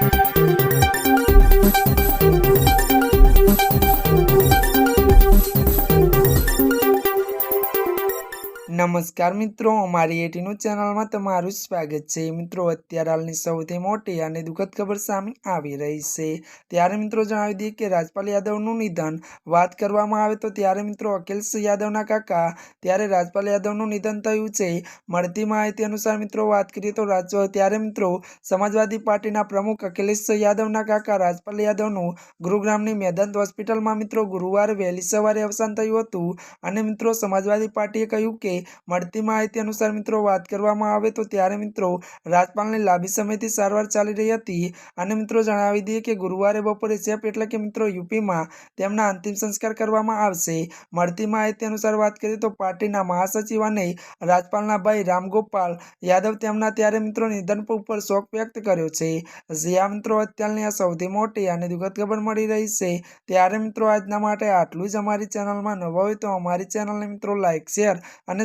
Thank you. નમસ્કાર મિત્રો, અમારી એટીનું ચેનલમાં તમારું સ્વાગત છે. મિત્રો, અત્યારે હાલની સૌથી મોટી અને દુઃખદ ખબર સામે આવી રહી છે. ત્યારે મિત્રો જણાવી દઈએ કે રાજપાલ યાદવનું નિધન વાત કરવામાં આવે તો ત્યારે મિત્રો અખિલેશ યાદવના કાકા, ત્યારે રાજપાલ યાદવનું નિધન થયું છે. મળતી માહિતી અનુસાર મિત્રો વાત કરીએ તો રાજ, ત્યારે મિત્રો સમાજવાદી પાર્ટીના પ્રમુખ અખિલેશ યાદવના કાકા રાજપાલ યાદવનું ગુરુગ્રામની મેદાંત હોસ્પિટલમાં મિત્રો ગુરુવારે વહેલી સવારે અવસાન થયું હતું. અને મિત્રો સમાજવાદી પાર્ટીએ કહ્યું કે મળતી માહિતી અનુસાર મિત્રો વાત કરવામાં આવે તો ત્યારે મિત્રો રાજપાલને લાંબી સમયથી સારવાર ચાલી રહી હતી. અને મિત્રો જણાવી દઈએ કે ગુરુવારે બપોરે ચેપ એટલે કે મિત્રો યુપીમાં તેમના અંતિમ સંસ્કાર કરવામાં આવશે. મળતી માહિતી અનુસાર વાત કરીએ તો પાર્ટીના મહાસચિવ અને રાજપાલના ભાઈ રામગોપાલ યાદવ તેમના ત્યારે મિત્રો નિધન ઉપર શોક વ્યક્ત કર્યો છે. જ્યાં મિત્રો અત્યારની આ સૌથી મોટી અને દુઃખદ ખબર મળી રહી છે. ત્યારે મિત્રો આજના માટે આટલું જ અમારી ચેનલમાં નવા હોય તો અમારી ચેનલને મિત્રો લાઇક શેર અને